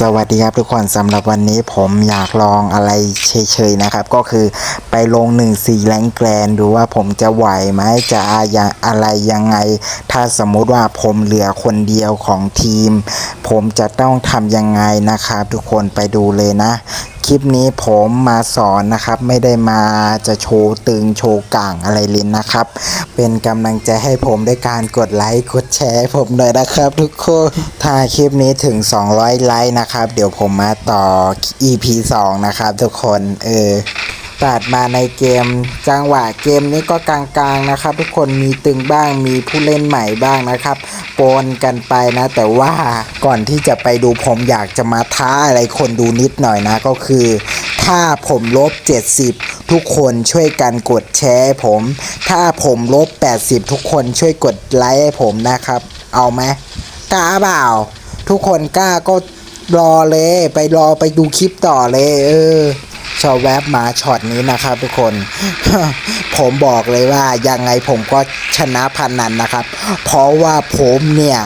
สวัสดีครับทุกคนสำหรับวันนี้ผมอยากลองอะไรเฉยๆนะครับ ก็คือไปลง1 4แรงแกรนดูว่าผมจะไหวไหมจะอะอะไรยังไง ถ้าสมมุติว่าผมเหลือคนเดียวของทีม ผมจะต้องทำยังไงนะครับ ทุกคนไปดูเลยนะ คลิปนี้ผมมาสอนนะครับ ไม่ได้มาจะโชว์ตึงโชว์ก่างอะไรลินนะครับ เป็นกำลังใจให้ผมด้วยการกดไลค์กดแชร์ผมหน่อยนะครับ ทุกคนถ้าคลิปนี้ถึง 200 ไลค์นะครับ เดี๋ยวผมมาต่อ EP 2 นะครับ ทุกคนเออ ตัดมาในเกม จังหวะเกมนี้ก็กลางๆนะครับ ทุกคนมีตึงบ้างมีผู้เล่นใหม่บ้างนะครับปนกันไปนะ แต่ว่าก่อนที่จะไปดูผมอยากจะมาท้าอะไรคนดูนิดหน่อยนะ ก็คือ ถ้าผมลบ 70 ทุกคนช่วยกันกดแชร์ผม ถ้าผมลบ 80 ทุกคนช่วยกดไลค์ให้ผมนะครับ เอาไหมกล้าเปล่า ทุกคนกล้าก็รอเลย ไปรอไปดูคลิปต่อเลย เออ ชอบแวบมาช็อตนี้นะครับทุกคน ผมบอกเลยว่ายังไงผมก็ชนะพันนันนะครับ เพราะว่าผมเนี่ย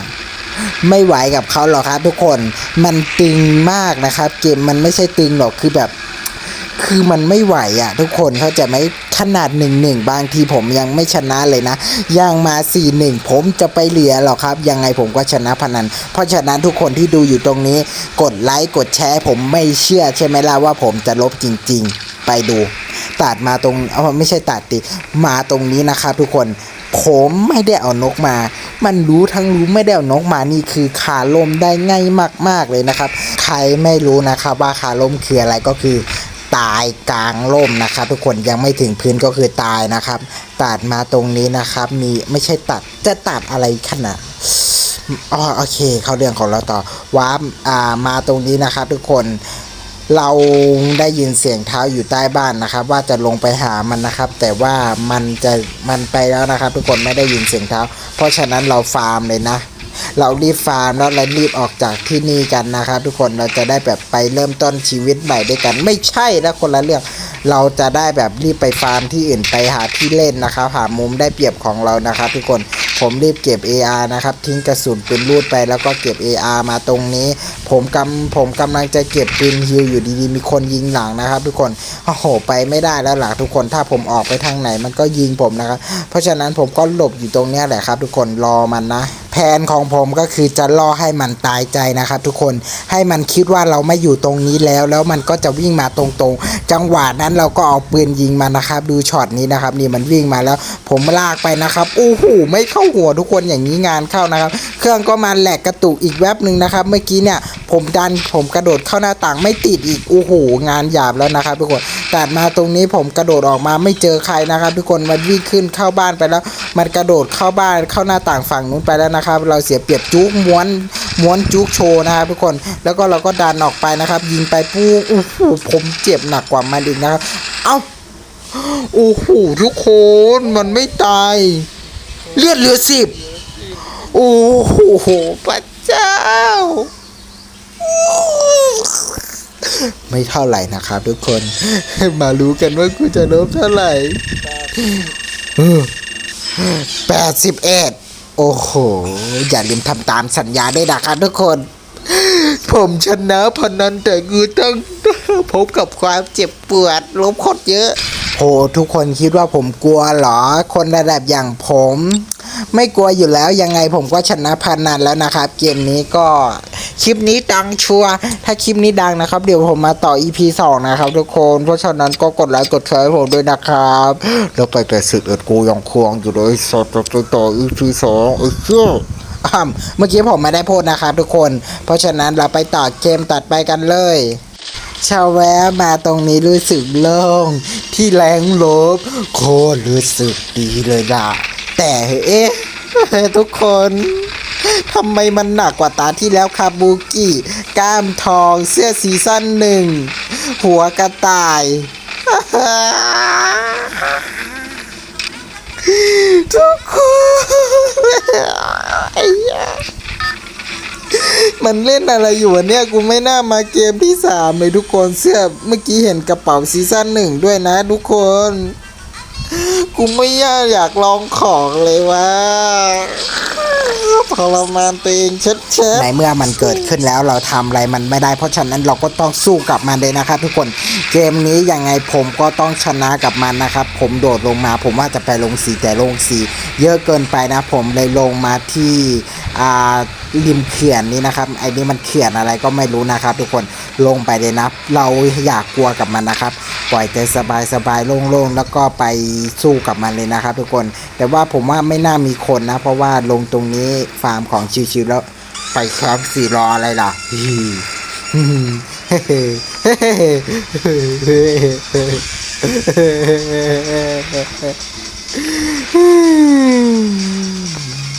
ไม่ไหวกับเขาหรอกครับทุกคน มันตึงมากนะครับ เกมมันไม่ใช่ตึงหรอกคือแบบ คือมันไม่ไหวอะ ทุกคนเขาจะไม่ ขนาดหนึ่งหนึ่งบางทีผมยังไม่ชนะเลยนะยังมาสี่หนึ่งผมจะไปเหลือหรอครับ ยังไงผมก็ชนะพนัน เพราะฉะนั้นทุกคนที่ดูอยู่ตรงนี้ กดไลค์กดแชร์ผมไม่เชื่อใช่ไหมล่ะว่าผมจะลบจริง ๆ ไปดูตัดมาตรงเอาไม่ใช่ตัดติมาตรงนี้นะครับทุกคนผมไม่ได้เอานกมา มันรู้ทั้งรู้ไม่ได้เอานกมานี่คือขาลมได้ง่ายมาก ๆเลยนะครับ ใครไม่รู้นะครับว่าขาลมคืออะไรก็คือ ตายกลางร่มนะครับ ทุกคนยังไม่ถึงพื้นก็คือตายนะครับ ตัดมาตรงนี้นะครับ มีไม่ใช่ตัดจะตัดอะไรขนาดอ๋อโอเค เข้าเรื่องของเราต่อวาร์ปอ่ามาตรงนี้นะครับ ทุกคนเราได้ยินเสียงเท้าอยู่ใต้บ้านนะครับ ว่าจะลงไปหามันนะครับ แต่ว่ามันจะมันไปแล้วนะครับ ทุกคนไม่ได้ยินเสียงเท้า เพราะฉะนั้นเราฟาร์มเลยนะ เรารีบฟาร์มแล้วเรารีบออกจากที่นี่กันนะครับ ทุกคนเราจะได้แบบไปเริ่มต้นชีวิตใหม่ด้วยกัน ไม่ใช่นะคนละเรื่องเราจะได้แบบรีบไปฟาร์มที่อื่นไปหาที่เล่นนะครับหามุมได้เปรียบของเรานะครับ ทุกคนผมรีบเก็บ AR นะครับทิ้งกระสุนปืนลูดไปแล้วก็เก็บ AR มาตรงนี้ ผมกำผมกำลังจะเก็บปืนฮิวอยู่ดีๆ มีคนยิงหลังนะครับ ทุกคนโอ้โหไปไม่ได้แล้วหลังทุกคนถ้าผมออกไปทางไหนมันก็ยิงผมนะครับ เพราะฉะนั้นผมก็หลบอยู่ตรงนี้แหละครับ ทุกคนรอมันนะ ผนของผมก็คือจะล่อให้มันตายใจนะครับ ทุกคนให้มันคิดว่าเราไม่อยู่ตรงนี้แล้ว แล้วมันก็จะวิ่งมาตรงๆ จังหวะนั้นเราก็เอาปืนยิงมันนะครับ ดูช็อตนี้นะครับ นี่มันวิ่งมาแล้ว ผมลากไปนะครับโอ้โหไม่เข้าหัวทุกคนอย่างนี้งานเข้านะครับ เครื่องก็มาแหลกกระตุกอีกแวบหนึ่งนะครับ เมื่อกี้เนี่ยผมดันผมกระโดดเข้าหน้าต่างไม่ติดอีกโอ้โหงานหยาบแล้วนะครับ ทุกคน ตัดมาตรงนี้ผมกระโดดออกมาไม่เจอใครนะครับ ทุกคนมันวิ่งขึ้นเข้าบ้านไปแล้ว มันกระโดดเข้าบ้านเข้าหน้าต่างฝั่งนู้นไปแล้วนะครับ เราเสียเปรียบจุกม้วนม้วนจุกโชว์นะครับ ทุกคนแล้วก็เราก็ดันออกไปนะครับ ยิงไปปุ๊บโอ้โหผมเจ็บหนักกว่ามันอีกนะครับ เอ้าโอ้โหทุกคนมันไม่ตายเลือดเหลือสิบโอ้โหพระเจ้า ไม่เท่าไหร่นะครับทุกคน มารู้กันว่ากูจะลบเท่าไหร่แปดสิบเอ็ดโอ้โห อย่าลืมทำตามสัญญาด้วยนะครับทุกคน ผมชนะพนันแต่กูต้องพบกับความเจ็บปวดลบโคตรเยอะโหทุกคนคิดว่าผมกลัวเหรอ คนระดับอย่างผม ไม่กลัวอยู่แล้วยังไงผมก็ชนะพนันแล้วนะครับ เกมนี้ก็ คลิปนี้ดังชัวร์ถ้าคลิปนี้ดังนะครับ เดี๋ยวผมมาต่อ EP 2 นะครับ ทุกคนเพราะฉะนั้นก็กดไลค์กดแชร์ให้ผมด้วยนะครับแล้วไปแต่สึกเอ็ดกูยังควงอยู่เลยสดต่อต่อ EP 2เออเชื่ออเมื่อกี้ผมไม่ได้พูดนะครับทุกคน เพราะฉะนั้นเราไปต่อเกมตัดไปกันเลยชาวแวะมาตรงนี้รู้สึกโล่งที่แรงลบ โคตรรู้สึกดีเลยล่ะ แต่เอ๊ะทุกคน ทำไมมันหนักกว่าตาที่แล้วคาบูกิก้ามทองเสื้อซีซั่นหนึ่ง หัวกระต่าย ทุกคนไอ้ยมันเล่นอะไรอยู่วะเนี่ยกูไม่น่ามาเกมที่สามเลยทุกคนเสื้อเมื่อกี้เห็นกระเป๋าซีซั่นหนึ่งด้วยนะทุกคน กูไม่อยากอยากลองของเลยว่าทรมานตัวเองเช็ดเช็ดในเมื่อมันเกิดขึ้นแล้วเราทำอะไรมันไม่ได้เพราะฉะนั้นเราก็ต้องสู้กับมันเลยนะครับทุกคนเกมนี้ยังไงผมก็ต้องชนะกับมันนะครับ ผมโดดลงมา ผมว่าจะไปลงสีแต่ลงสี เยอะเกินไปนะ ผมเลยลงมาที่อ่าริมเขื่อนนี้นะครับไอ้นี่มันเขื่อนอะไรก็ไม่รู้นะครับ ทุกคนลงไปเลยนะ เราอยากกลัวกับมันนะครับ ปล่อยใจสบายสบายๆโล่งๆ แล้วก็ไปสู้กับมันเลยนะครับทุกคน แต่ว่าผมว่าไม่น่ามีคนนะ เพราะว่าลงตรงนี้ฟาร์มของชิวๆแล้ว ไปแคมป์สี่รออะไรล่ะ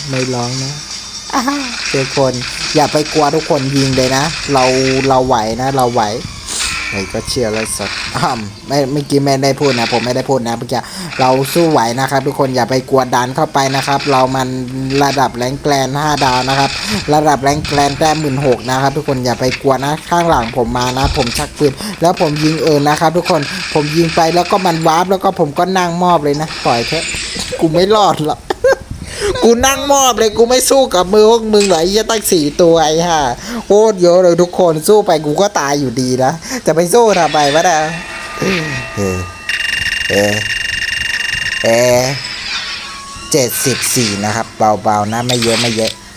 ไม่ร้องนะทุกคน อย่าไปกลัวทุกคนยิงเลยนะ เราเราไหวนะ เราไหว ไอ้ก็เชียร์เลยสดอ้าวไม่เมื่อกี้ไม่ได้พูดนะ ผมไม่ได้พูดนะเมื่อกี้เราสู้ไหวนะครับ ทุกคนอย่าไปกลัวดันเข้าไปนะครับ เรามันระดับแรงแกลนห้าดาวนะครับ ระดับแรงแกลนแต้มหมื่นหกนะครับ ทุกคนอย่าไปกลัวนะข้างหลังผมมานะ ผมชักปืนแล้วผมยิงเอินนะครับ ทุกคนผมยิงไปแล้วก็มันวาร์ปแล้วก็ผมก็นั่งมอบเลยนะปล่อยเถอะกูไม่รอดหรอก กูนั่งมอบเลยกูไม่สู้กับมือพวกมึงหรอกไอ้เหี้ยตั้งสี่ตัวไอ้ห่าโคตรเยอะเลยทุกคนสู้ไปกูก็ตายอยู่ดีนะจะไปสู้ทำไมวะนะเออเออเออเจ็ดสิบสี่นะครับ เบาๆนะไม่เยอะไม่เยอะ